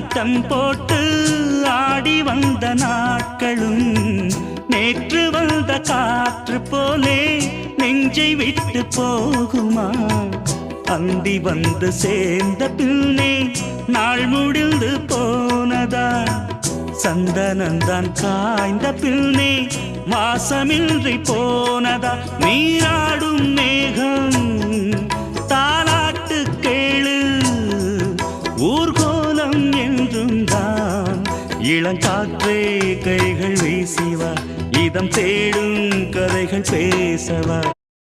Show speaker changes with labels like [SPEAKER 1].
[SPEAKER 1] ஆட்டம் போட்டு ஆடி வந்த நாட்களும் நேற்று வந்த காற்று போலே நெஞ்சை விட்டு போகுமா? அந்தி வந்து சேர்ந்த பின்னே நாள் முடிந்து போனதா? சந்தனந்தான் காய்ந்த பின்னே வாசமின்றி போனதா? நீராடும் மேகம் தாலாட்டு கேளு ஊர்கோ இளங்காற்றே கைகள் வீசிவா. இதம் தேடும் கதைகள் பேசவா.